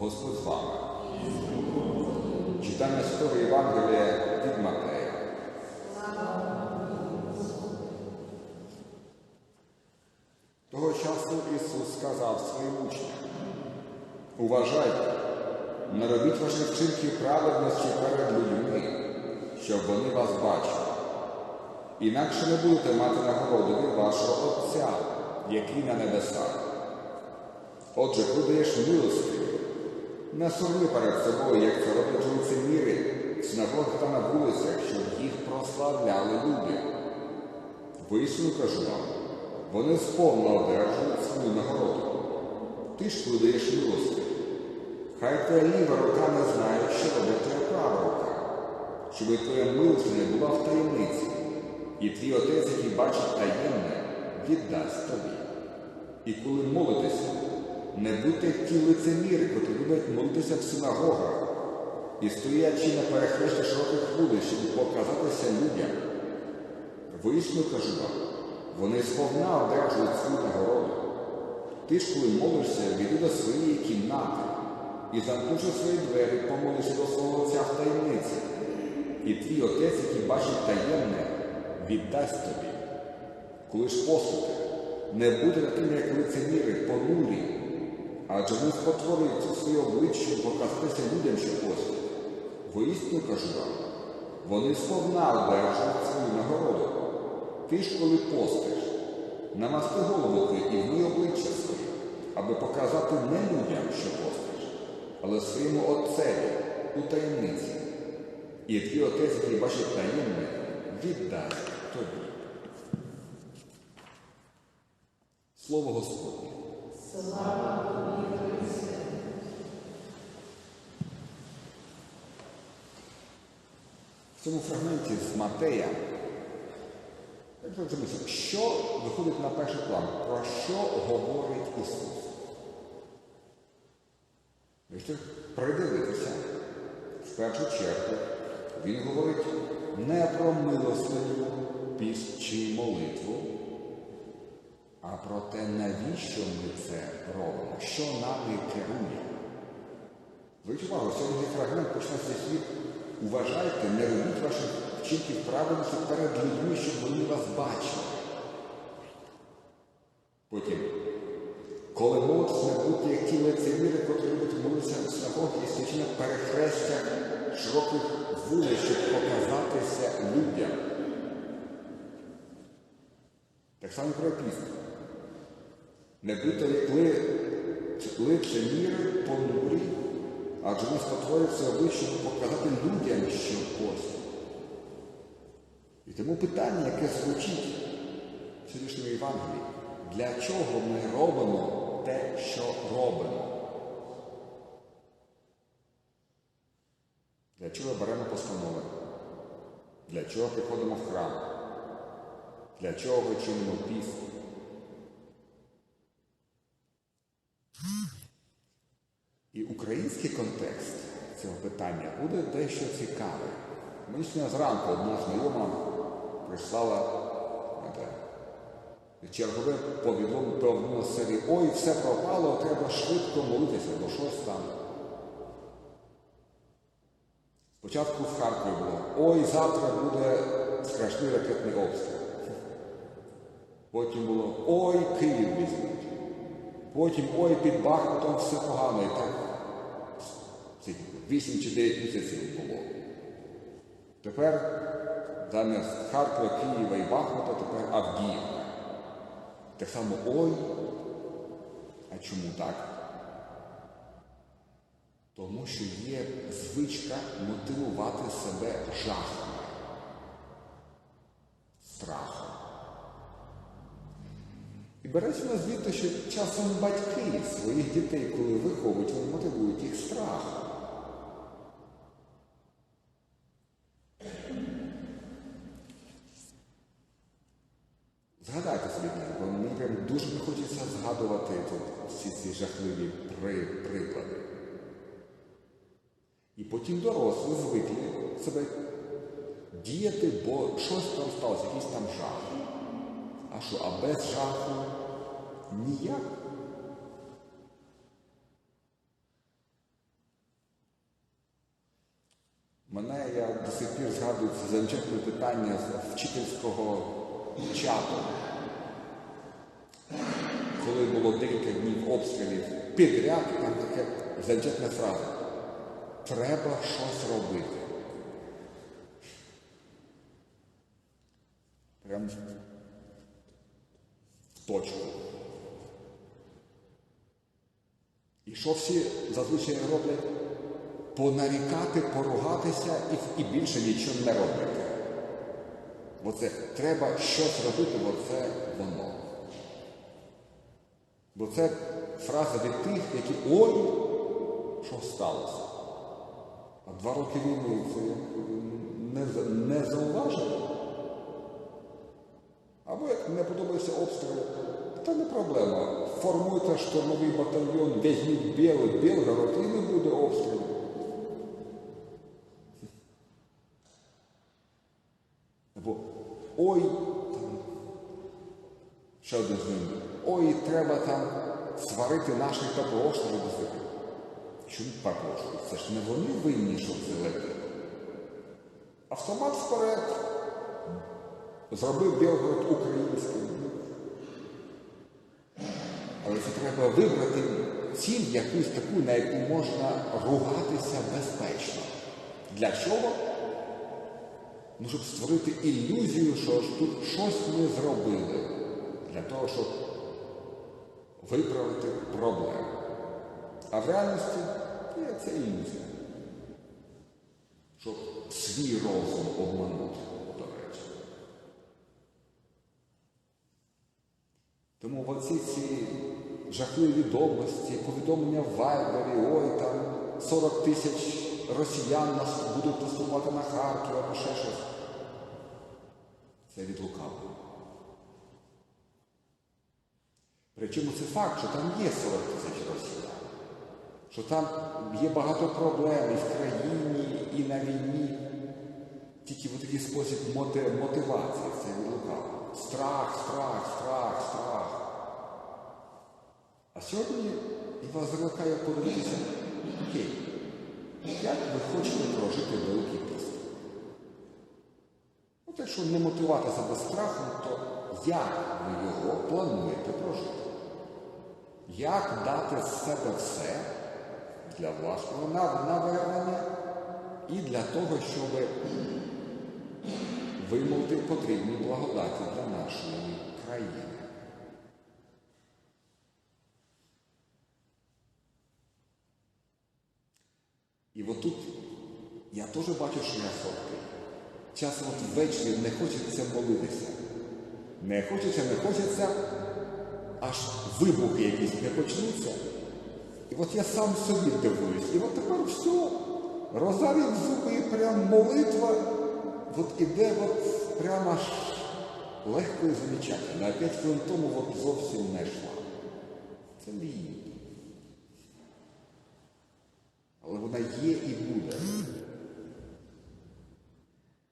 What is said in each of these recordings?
Господь з вами. Читання Святого Євангелія від Матея. Того часу Ісус сказав своїм учням, уважайте, не робіть ваших вчинків праведності перед людьми, щоб вони вас бачили. Інакше не будете мати нагороди від вашого Отця, який на небесах. Отже, коли даєш милости, не сурми перед собою, як це роблять лицеміри в синагогах та на вулицях, щоб їх прославляли люди. Висну кажу вам, вони сповна одержують свою нагороду. Ти ж коли даєш милости. Хай твоя ліва рука не знає, що робить твоя права рука, щоб твоя милость не була в таємниці, і твій отець, який бачить таємне, віддасть тобі. І коли молитеся, не будьте ті лицеміри, котрі люблять молитися в синагогах і стоячи на перехрещі широких вулиць, щоб показатися людям. Вийсно кажу вам, вони сповна одержують свою нагороду. Ти ж, коли молишся, віди до своєї кімнати і замкнувши свої двері, помолишся до свого Отця в таємниці. І твій отець, який бачить таємне, віддасть тобі. Коли ж поступи, не буде такими, як лицеміри, понурі, адже вони спотворюють своє обличчя, щоб показатися людям, що постять. Воістину кажу вам, вони сповна одержують свою нагороду. Ти ж, коли постиш, намасти голову ти і вмій обличчя своє, аби показати не людям, що постиш, але своєму Отцеві у таємниці. І твій отець, який бачить таємне, віддасть тобі. Слово Господнє. В цьому фрагменті з Матея, що виходить на перший план, про що говорить Ісус? Якщо придивитися, в першу чергу, Він говорить не про милостиню, піст чи молитву, а про те, навіщо ми це робимо, що нами керує. Зверніть увагу, сьогодні фрагмент почнеться слід. Уважайте, не робіть ваших вчинків правильності перед людьми, щоб вони вас бачили. Потім, коли молитися, не будьте як ті лицеміри, котрі люблять молитися в синагогі і стічі на перехрестях широких вулиць, щоб показатися людям. Так само про піст. Не будьте як ли, лицеміри, понурі, адже спотворюються обличчя, щоб показати людям, що постять. І тому питання, яке звучить в сьогоднішньому Євангелії, для чого ми робимо те, що робимо? Для чого беремо постанови? Для чого приходимо в храм? Для чого ми чинимо піст? І український контекст цього питання буде дещо цікавий. Мені сьогодні зранку одна знайома прислала чергове повідомлення з серії Ой, все пропало, треба швидко молитися, бо щось там. Спочатку в Харкові було Ой, завтра буде страшний ракетний обстріл. Потім було Ой, Київ візьмуть. Потім ой, під Бахмутом все погано. І так вісім чи дев'ять місяців було. Тепер замість Харкова, Києва і Бахмута, тепер Авдіївка. Так само ой. А чому так? Тому що є звичка мотивувати себе жахом, страхом. І береться на звідти, що часом батьки своїх дітей, коли виховують, вони мотивують їх страхом. згадувати тут всі ці жахливі при, приклади. І потім дорослі звикли себе діяти, бо щось там сталося, якийсь там жах. А що, а без жаху ніяк? Мене я до сих пір згадую це замечательне питання з вчительського чату. Коли було декілька днів обстрілів підряд, там таке замечательна фраза. Треба щось робити. Прям в точку. І що всі зазвичай роблять? Понарікати, поругатися і, і більше нічого не робити. Бо це треба щось робити, бо це воно. Бо це фраза від тих, які ой, що сталося. А два роки війни це не, не зауважили. Або як не подобається обстріл, це не проблема. Формуйте штурмовий батальйон, візьміть Білий, Білгород і не буде обстрілу. Або ой, там, ще один з ним. Ой, треба там сварити наших ППОшників. Чому ППОшників? Це ж не вони винні, що це летить. Автомат вперед. Зробив Білгород українським. Але це треба вибрати ціль якусь таку, на яку можна ругатися безпечно. Для чого? Ну, щоб створити ілюзію, що ж тут щось ми зробили для того, щоб виправити проблему. А в реальності ні, це ілюзія. Щоб свій розум обманути, до речі. Тому оці ці жахливі відомості, повідомлення в Вайбері, ой, там 40 тисяч росіян нас будуть наступати на Харків або ще щось. Це від лукавого. Причому це факт, що там є 40 тисяч росіян, що там є багато проблем і в країні, і на війні. Тільки в такий спосіб мотивації це від. Страх, страх, страх, страх. А сьогодні я вас закликаю подивитися, окей, як ви хочете прожити великий піст? От якщо не мотивуватися без страху, то як ви його плануєте прожити? Як дати з себе все для власного навернення і для того, щоб вимовити потрібні благодаті для нашої країни? І от тут я теж бачу, що я слабкий. Часом от ввечері не хочеться молитися. Не хочеться, не хочеться, аж вибухи якісь не почнуться. І от я сам собі дивуюсь. І от тепер все. Розарів зуби і прям молитва. От іде от прямо аж легко і замечательно. А п'ять хвилин тому от зовсім не йшла. Це лінь. Але вона є і буде.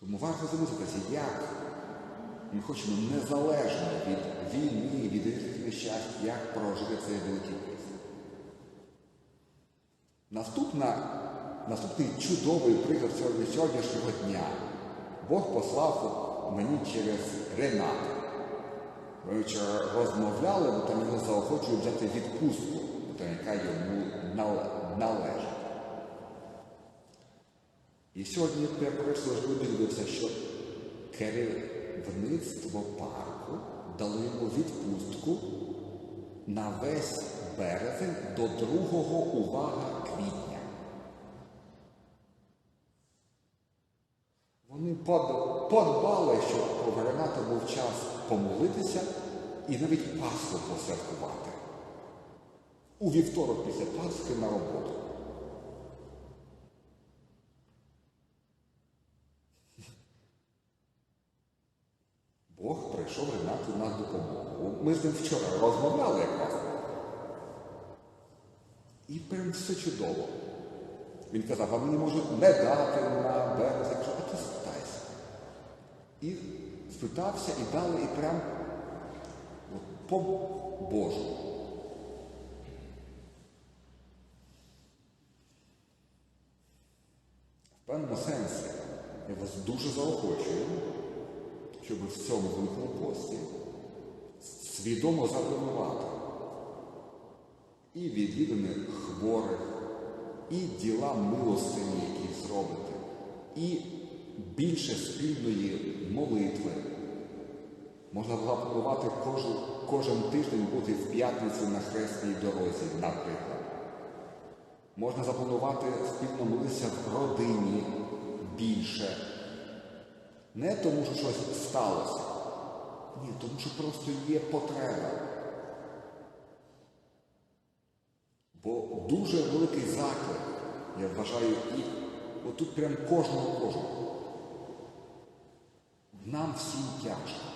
Тому варто замислитися, як ми хочемо незалежно від війни, від різних як прожити цей великий піст. Наступна, наступний чудовий приклад сьогоднішнього дня. Бог послав мені через Рената. Ми вчора розмовляли, бо там його заохочують взяти відпустку, бо яка йому належить. І сьогодні я перейшов довідався, що керівництво парку дало йому відпустку на весь березень до 2 увага квітня. Вони подбали, щоб у Рената був час помолитися і навіть Пасху посвяткувати. У вівторок після Пасхи на роботу. Бог прийшов Ренату на допомогу. Ми з ним вчора розмовляли якраз. І прям все чудово. Він казав, а мені можуть не дати на березі. Я а ти спитайся. І спитався, і дали, і прям по Божу. В певному сенсі я вас дуже заохочую, щоб в цьому великому пості свідомо запланувати і відвідини хворих, і діла милостині, які зробите, і більше спільної молитви. Можна було планувати кожен, кожен тиждень бути в п'ятницю на хресній дорозі, наприклад. Можна запланувати спільно молитися в родині більше. Не тому, що щось сталося. Ні, тому що просто є потреба. Бо дуже великий заклик, я вважаю, і отут прям кожного кожного. Нам всім тяжко.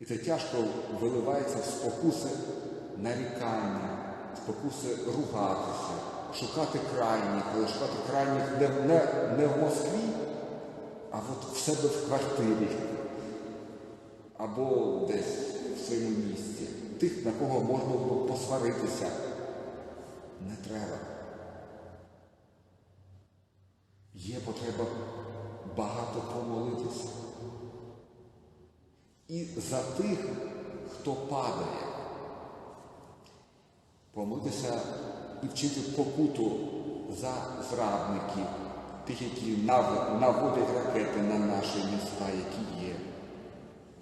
І це тяжко виливається в спокуси нарікання, спокуси ругатися, шукати крайніх, але шукати крайніх не, не, не в Москві, а от в себе в квартирі або десь в своєму місті. Тих, на кого можна було посваритися, не треба. Є потреба багато помолитися. І за тих, хто падає, помолитися і вчити покуту за зрадників, тих, які наводять ракети на наші міста, які є.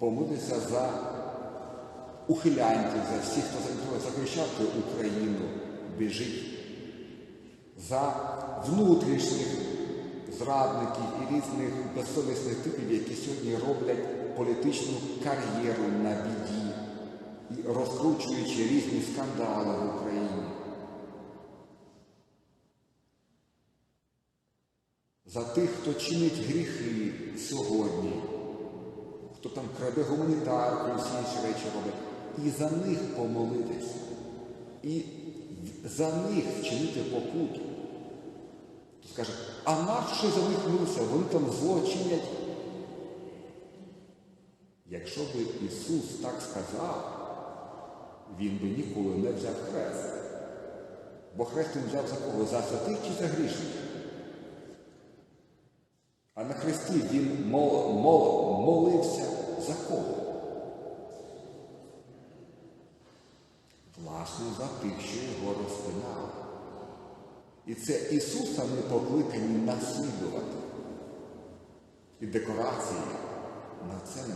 Помолитися за ухилянтів, за всіх, хто захищати Україну, біжить, за внутрішніх зрадників і різних безсовісних типів, які сьогодні роблять політичну кар'єру на біді, розкручуючи різні скандали в Україні. За тих, хто чинить гріхи сьогодні, хто там краде гуманітарку і всі інші речі робить, і за них помолитися, і за них вчинити покуту. То скаже, а навщо за них милися? Вони там зло чинять. Якщо би Ісус так сказав, Він би ніколи не взяв хрест. Бо хрест він взяв за кого? За святих чи за грішників? А на хресті він мол, мол, молився за кого? Власне, за тих, що його розпинали. І це Ісуса ми покликані наслідувати. І декорації на це не.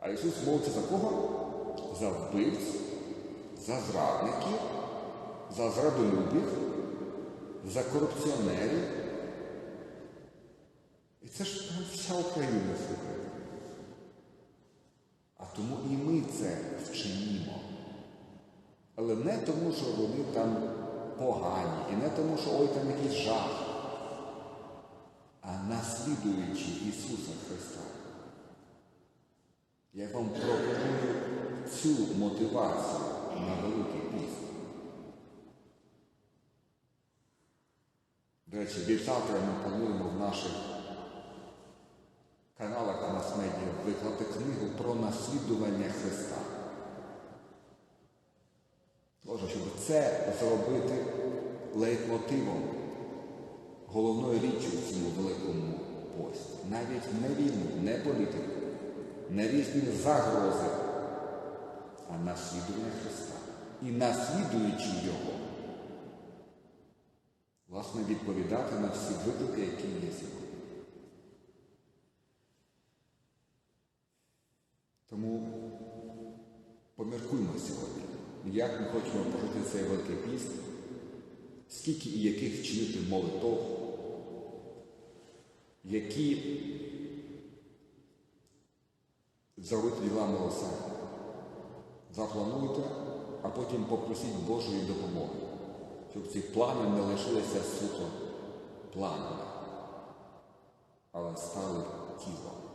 А Ісус молиться за кого? За вбивць, за зрадників, за зрадолюбів, за корупціонерів. І це ж вся Україна слухає. А тому і ми це вчинімо. Але не тому, що вони там погані, і не тому, що ой там якийсь жах, а наслідуючи Ісуса Христа. Я вам пропоную цю мотивацію на Великий піст. До речі, від завтра ми плануємо в наших каналах на мас-медіа виклати книгу про наслідування Христа. Може, щоб це зробити лейтмотивом, головною річчю в цьому великому пості. Навіть не війну, не політику, не різні загрози, а наслідування Христа. І наслідуючи Його, власне, відповідати на всі виклики, які є сьогодні. Як ми хочемо прожити цей великий піст, скільки і яких чинити молитов, які зробити діла милосердя. Заплануйте, а потім попросіть Божої допомоги, щоб ці плани не лишилися суто планами, але стали тілом.